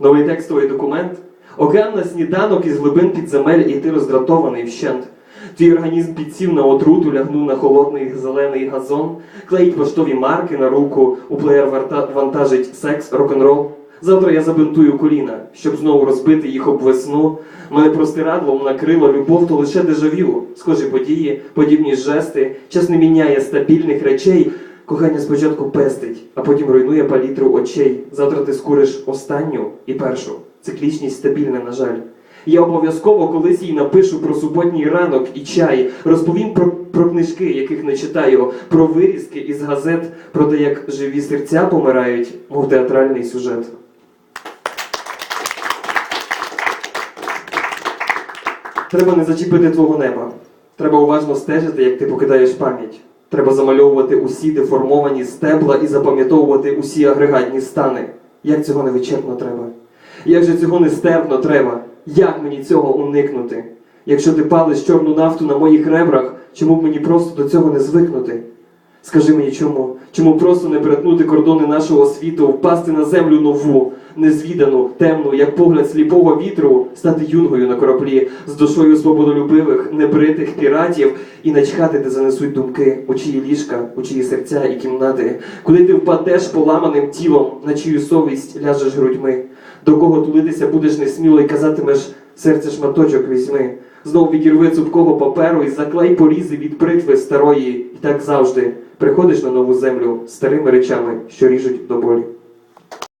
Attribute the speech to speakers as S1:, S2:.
S1: Новий текстовий документ. Океан на сніданок із глибин підземель, і ти роздратований вщент. Твій організм підсів на отруту, лягнув на холодний зелений газон, клеїть поштові марки на руку, у плеєр вантажить секс, рок-н-рол. Завтра я забинтую коліна, щоб знову розбити їх об весну. Мене простирадлом накрило любов, то лише дежавю. Схожі події, подібні жести, час не міняє стабільних речей. Кохання спочатку пестить, а потім руйнує палітру очей. Завтра ти скуриш останню і першу. Циклічність стабільна, на жаль. Я обов'язково колись їй напишу про суботній ранок і чай, розповім про, про книжки, яких не читаю, про вирізки із газет, про те, як живі серця помирають, мов театральний сюжет. Треба не зачепити твого неба. Треба уважно стежити, як ти покидаєш пам'ять. Треба замальовувати усі деформовані стебла і запам'ятовувати усі агрегатні стани. Як цього невичерпно треба? Як же цього нестерпно треба? Як мені цього уникнути? Якщо ти палиш чорну нафту на моїх ребрах, чому б мені просто до цього не звикнути? Скажи мені чому? Чому просто не перетнути кордони нашого світу, впасти на землю нову, незвідану, темну, як погляд сліпого вітру, стати юнгою на кораблі, з душою свободолюбивих, небритих піратів і начхати, де занесуть думки, у чиї ліжка, у чиї серця і кімнати, куди ти впадеш поламаним тілом, на чию совість ляжеш грудьми, до кого тулитися будеш несміло і казатимеш серце шматочок візьми. Знов відірви цупкого паперу і заклей порізи від бритви старої, і так завжди приходиш на нову землю старими речами, що ріжуть до болі.